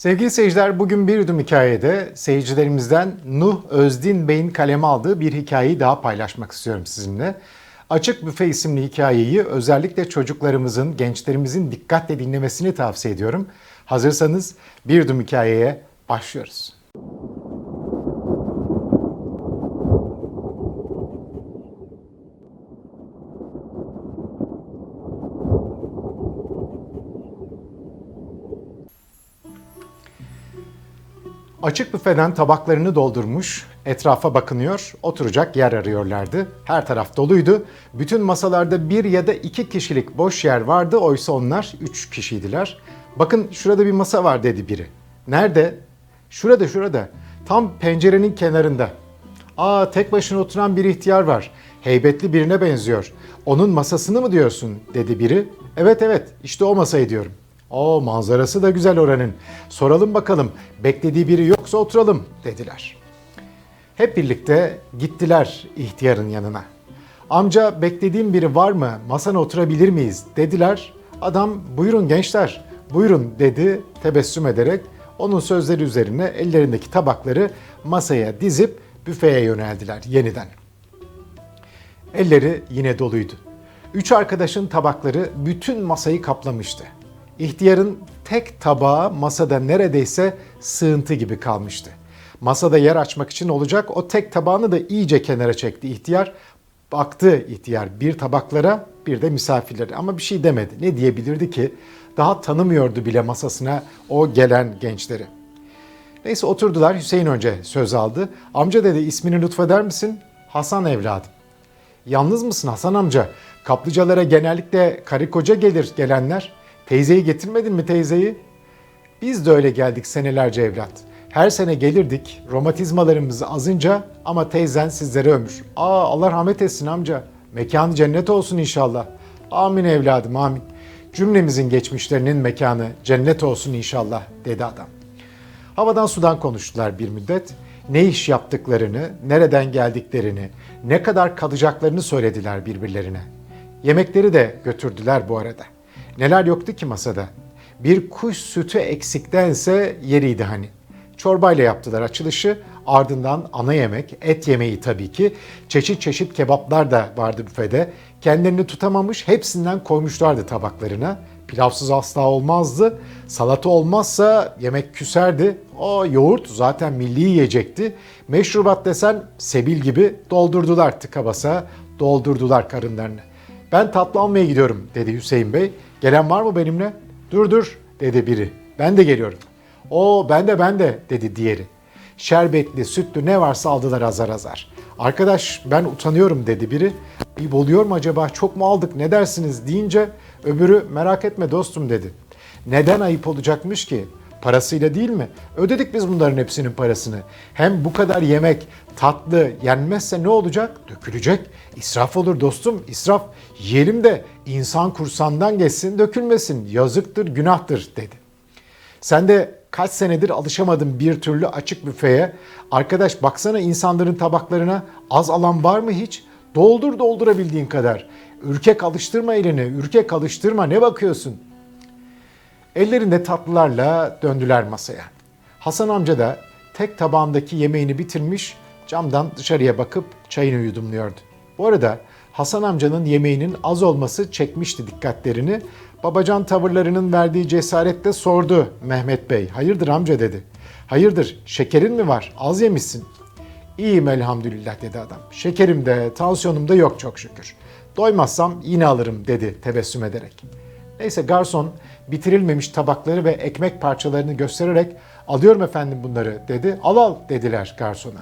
Sevgili seyirciler bugün bir yudum hikayede seyircilerimizden Nuh Özdin Bey'in kaleme aldığı bir hikayeyi daha paylaşmak istiyorum sizinle. Açık Büfe isimli hikayeyi özellikle çocuklarımızın, gençlerimizin dikkatle dinlemesini tavsiye ediyorum. Hazırsanız bir yudum hikayeye başlıyoruz. Açık büfeden tabaklarını doldurmuş, etrafa bakınıyor, oturacak yer arıyorlardı. Her taraf doluydu. Bütün masalarda bir ya da iki kişilik boş yer vardı. Oysa onlar üç kişiydiler. Bakın şurada bir masa var dedi biri. Nerede? Şurada şurada. Tam pencerenin kenarında. Aa tek başına oturan bir ihtiyar var. Heybetli birine benziyor. Onun masasını mı diyorsun dedi biri. Evet evet işte o masayı diyorum. O manzarası da güzel oranın. Soralım bakalım beklediği biri yoksa oturalım dediler. Hep birlikte gittiler ihtiyarın yanına. Amca beklediğim biri var mı? Masana oturabilir miyiz? dediler. Adam buyurun gençler buyurun dedi tebessüm ederek. Onun sözleri üzerine ellerindeki tabakları masaya dizip büfeye yöneldiler yeniden. Elleri yine doluydu. Üç arkadaşın tabakları bütün masayı kaplamıştı. İhtiyarın tek tabağı masada neredeyse sığıntı gibi kalmıştı. Masada yer açmak için olacak o tek tabağını da iyice kenara çekti ihtiyar. Baktı ihtiyar bir tabaklara bir de misafirlere ama bir şey demedi. Ne diyebilirdi ki? Daha tanımıyordu bile masasına o gelen gençleri. Neyse oturdular Hüseyin önce söz aldı. Amca dedi ismini lütfeder misin? Hasan evladım. Yalnız mısın Hasan amca? Kaplıcalara genellikle karı koca gelir gelenler. Teyzeyi getirmedin mi teyzeyi? Biz de öyle geldik senelerce evlat. Her sene gelirdik, romatizmalarımız azınca ama teyzen sizlere ömür. Aa Allah rahmet etsin amca. Mekanı cennet olsun inşallah. Amin evladım amin. Cümlemizin geçmişlerinin mekanı cennet olsun inşallah dedi adam. Havadan sudan konuştular bir müddet. Ne iş yaptıklarını, nereden geldiklerini, ne kadar kalacaklarını söylediler birbirlerine. Yemekleri de götürdüler bu arada. Neler yoktu ki masada? Bir kuş sütü eksiktense yeriydi hani. Çorbayla yaptılar açılışı. Ardından ana yemek, et yemeği tabii ki. Çeşit çeşit kebaplar da vardı büfede. Kendilerini tutamamış hepsinden koymuşlardı tabaklarına. Pilavsız asla olmazdı. Salata olmazsa yemek küserdi. O yoğurt zaten milli yiyecekti. Meşrubat desen sebil gibi doldurdular tıka basa, doldurdular karınlarını. Ben tatlı almaya gidiyorum dedi Hüseyin Bey. Gelen var mı benimle? Dur dur dedi biri. Ben de geliyorum. O ben de ben de dedi diğeri. Şerbetli, sütlü ne varsa aldılar azar azar. Arkadaş ben utanıyorum dedi biri. Bir oluyor mu acaba çok mu aldık ne dersiniz deyince öbürü merak etme dostum dedi. Neden ayıp olacakmış ki? Parasıyla değil mi? Ödedik biz bunların hepsinin parasını. Hem bu kadar yemek, tatlı yenmezse ne olacak? Dökülecek. İsraf olur dostum, israf. Yiyelim de insan kursandan geçsin, dökülmesin. Yazıktır, günahtır dedi. Sen de kaç senedir alışamadın bir türlü açık büfeye. Arkadaş baksana insanların tabaklarına az alan var mı hiç? Doldur doldurabildiğin kadar. Ürkek alıştırma elini, ürkek alıştırma ne bakıyorsun? Ellerinde tatlılarla döndüler masaya. Hasan amca da tek tabağındaki yemeğini bitirmiş, camdan dışarıya bakıp çayını yudumluyordu. Bu arada Hasan amcanın yemeğinin az olması çekmişti dikkatlerini. Babacan tavırlarının verdiği cesaretle sordu Mehmet Bey. Hayırdır amca dedi. Hayırdır şekerin mi var? Az yemişsin. İyiyim elhamdülillah dedi adam. Şekerim de tansiyonum da yok çok şükür. Doymazsam yine alırım dedi tebessüm ederek. Neyse garson bitirilmemiş tabakları ve ekmek parçalarını göstererek alıyorum efendim bunları dedi. Al al dediler garsona.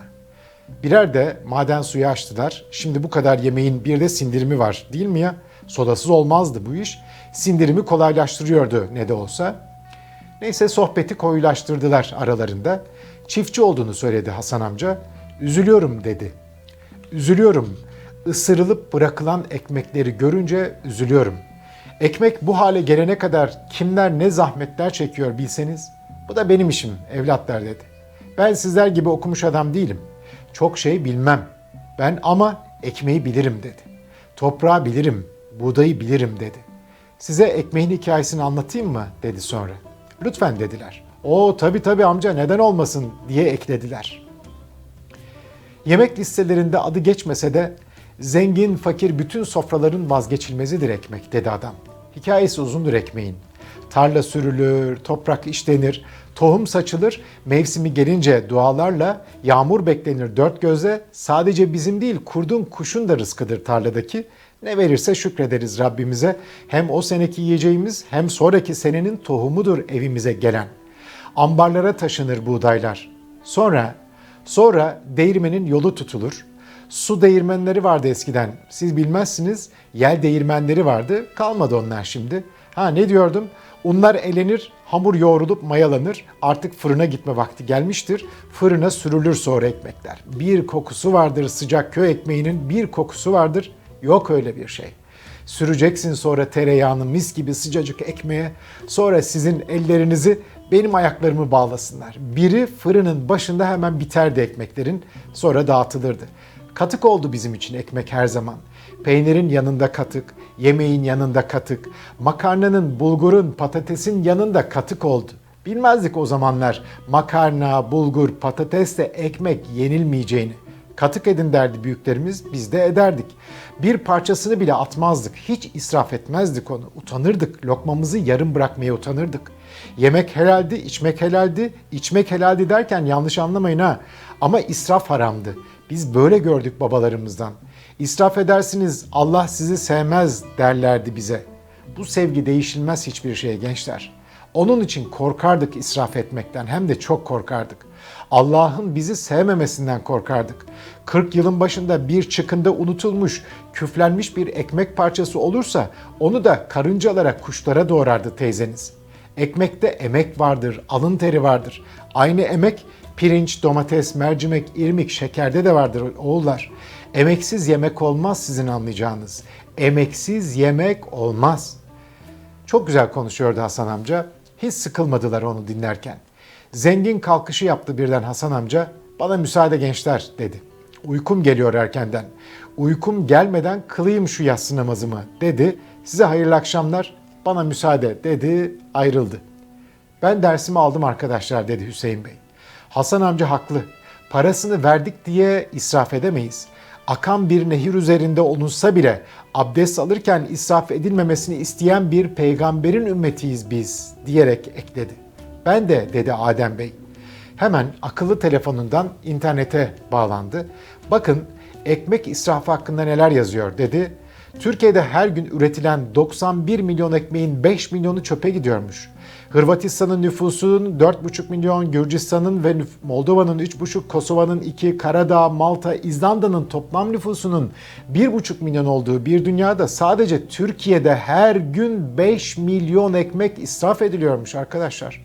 Birer de maden suyu açtılar. Şimdi bu kadar yemeğin bir de sindirimi var değil mi ya? Sodasız olmazdı bu iş. Sindirimi kolaylaştırıyordu ne de olsa. Neyse sohbeti koyulaştırdılar aralarında. Çiftçi olduğunu söyledi Hasan amca. Üzülüyorum dedi. Üzülüyorum. Isırılıp bırakılan ekmekleri görünce üzülüyorum. Ekmek bu hale gelene kadar kimler ne zahmetler çekiyor bilseniz. Bu da benim işim evlatlar dedi. Ben sizler gibi okumuş adam değilim. Çok şey bilmem. Ben ama ekmeği bilirim dedi. Toprağı bilirim, buğdayı bilirim dedi. Size ekmeğin hikayesini anlatayım mı dedi sonra. Lütfen dediler. O tabi tabi amca neden olmasın diye eklediler. Yemek listelerinde adı geçmese de zengin fakir bütün sofraların vazgeçilmezidir ekmek dedi adam. Hikayesi uzundur ekmeğin. Tarla sürülür, toprak işlenir, tohum saçılır, mevsimi gelince dualarla yağmur beklenir dört göze. Sadece bizim değil kurdun kuşun da rızkıdır tarladaki. Ne verirse şükrederiz Rabbimize. Hem o seneki yiyeceğimiz hem sonraki senenin tohumudur evimize gelen. Ambarlara taşınır buğdaylar. Sonra sonra değirmenin yolu tutulur. Su değirmenleri vardı eskiden. Siz bilmezsiniz. Yel değirmenleri vardı. Kalmadı onlar şimdi. Ha ne diyordum? Unlar elenir, hamur yoğrulup mayalanır. Artık fırına gitme vakti gelmiştir. Fırına sürülür sonra ekmekler. Bir kokusu vardır sıcak köy ekmeğinin bir kokusu vardır. Yok öyle bir şey. Süreceksin sonra tereyağını mis gibi sıcacık ekmeğe. Sonra sizin ellerinizi benim ayaklarımı bağlasınlar. Biri fırının başında hemen biterdi ekmeklerin. Sonra dağıtılırdı. Katık oldu bizim için ekmek her zaman. Peynirin yanında katık, yemeğin yanında katık, makarnanın, bulgurun, patatesin yanında katık oldu. Bilmezdik o zamanlar makarna, bulgur, patatesle ekmek yenilmeyeceğini. Katık edin derdi büyüklerimiz, biz de ederdik. Bir parçasını bile atmazdık, hiç israf etmezdik onu. Utanırdık, lokmamızı yarım bırakmaya utanırdık. Yemek helaldi, içmek helaldi, içmek helaldi derken yanlış anlamayın ha. Ama israf haramdı. Biz böyle gördük babalarımızdan. İsraf edersiniz, Allah sizi sevmez derlerdi bize. Bu sevgi değişilmez hiçbir şey gençler. Onun için korkardık israf etmekten hem de çok korkardık. Allah'ın bizi sevmemesinden korkardık. 40 yılın başında bir çıkında unutulmuş, küflenmiş bir ekmek parçası olursa onu da karıncalara, kuşlara doğrardı teyzeniz. Ekmekte emek vardır, alın teri vardır. Aynı emek pirinç, domates, mercimek, irmik, şekerde de vardır oğullar. Emeksiz yemek olmaz sizin anlayacağınız. Emeksiz yemek olmaz. Çok güzel konuşuyordu Hasan amca. Hiç sıkılmadılar onu dinlerken. Zengin kalkışı yaptı birden Hasan amca. Bana müsaade gençler dedi. Uykum geliyor erkenden. Uykum gelmeden kılayım şu yatsı namazımı dedi. Size hayırlı akşamlar. Bana müsaade dedi ayrıldı. Ben dersimi aldım arkadaşlar dedi Hüseyin Bey. Hasan amca haklı. Parasını verdik diye israf edemeyiz. Akan bir nehir üzerinde olunsa bile abdest alırken israf edilmemesini isteyen bir peygamberin ümmetiyiz biz diyerek ekledi. Ben de dedi Adem Bey. Hemen akıllı telefonundan internete bağlandı. Bakın ekmek israfı hakkında neler yazıyor dedi. Türkiye'de her gün üretilen 91 milyon ekmeğin 5 milyonu çöpe gidiyormuş. Hırvatistan'ın nüfusunun 4,5 milyon, Gürcistan'ın ve Moldova'nın 3,5, Kosova'nın 2, Karadağ, Malta, İzlanda'nın toplam nüfusunun 1,5 milyon olduğu bir dünyada sadece Türkiye'de her gün 5 milyon ekmek israf ediliyormuş arkadaşlar.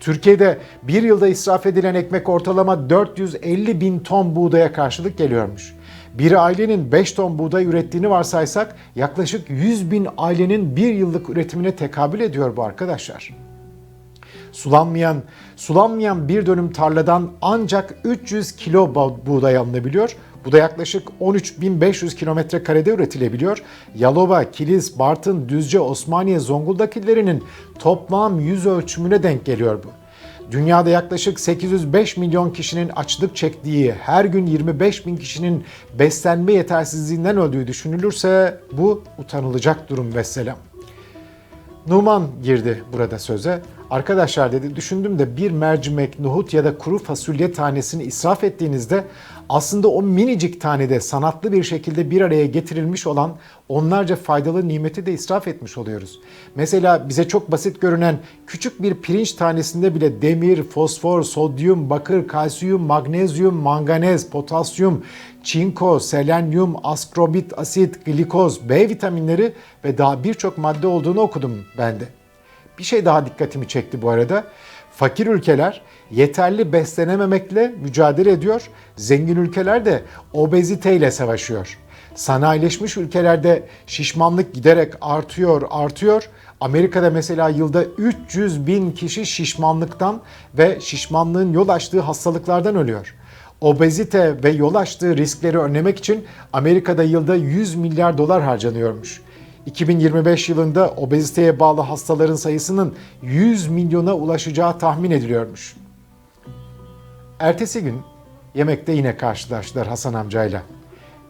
Türkiye'de bir yılda israf edilen ekmek ortalama 450 bin ton buğdaya karşılık geliyormuş. Bir ailenin 5 ton buğday ürettiğini varsaysak yaklaşık 100 bin ailenin bir yıllık üretimine tekabül ediyor bu arkadaşlar. Sulanmayan, sulanmayan bir dönüm tarladan ancak 300 kilo buğday alınabiliyor. Bu da yaklaşık 13.500 kilometre karede üretilebiliyor. Yalova, Kilis, Bartın, Düzce, Osmaniye, Zonguldak illerinin toplam yüz ölçümüne denk geliyor bu. Dünyada yaklaşık 805 milyon kişinin açlık çektiği, her gün 25 bin kişinin beslenme yetersizliğinden öldüğü düşünülürse bu utanılacak durum vesselam. Numan girdi burada söze. Arkadaşlar dedi düşündüm de bir mercimek, nohut ya da kuru fasulye tanesini israf ettiğinizde aslında o minicik tanede sanatlı bir şekilde bir araya getirilmiş olan onlarca faydalı nimeti de israf etmiş oluyoruz. Mesela bize çok basit görünen küçük bir pirinç tanesinde bile demir, fosfor, sodyum, bakır, kalsiyum, magnezyum, manganez, potasyum, çinko, selenyum, ascorbit asit, glikoz, B vitaminleri ve daha birçok madde olduğunu okudum ben de. Bir şey daha dikkatimi çekti bu arada. Fakir ülkeler yeterli beslenememekle mücadele ediyor. Zengin ülkeler de obeziteyle savaşıyor. Sanayileşmiş ülkelerde şişmanlık giderek artıyor, artıyor. Amerika'da mesela yılda 300 bin kişi şişmanlıktan ve şişmanlığın yol açtığı hastalıklardan ölüyor. Obezite ve yol açtığı riskleri önlemek için Amerika'da yılda 100 milyar dolar harcanıyormuş. 2025 yılında obeziteye bağlı hastaların sayısının 100 milyona ulaşacağı tahmin ediliyormuş. Ertesi gün yemekte yine karşılaştılar Hasan amcayla.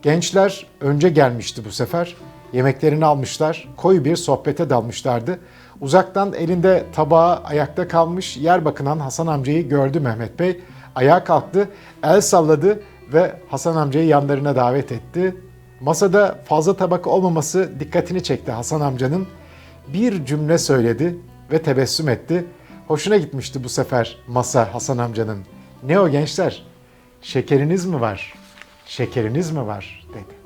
Gençler önce gelmişti bu sefer. Yemeklerini almışlar, koyu bir sohbete dalmışlardı. Uzaktan elinde tabağı ayakta kalmış yer bakınan Hasan amcayı gördü Mehmet Bey. Ayağa kalktı, el salladı ve Hasan amcayı yanlarına davet etti. Masada fazla tabak olmaması dikkatini çekti Hasan amcanın. Bir cümle söyledi ve tebessüm etti. Hoşuna gitmişti bu sefer masa Hasan amcanın. Ne o gençler? Şekeriniz mi var? Şekeriniz mi var? dedi.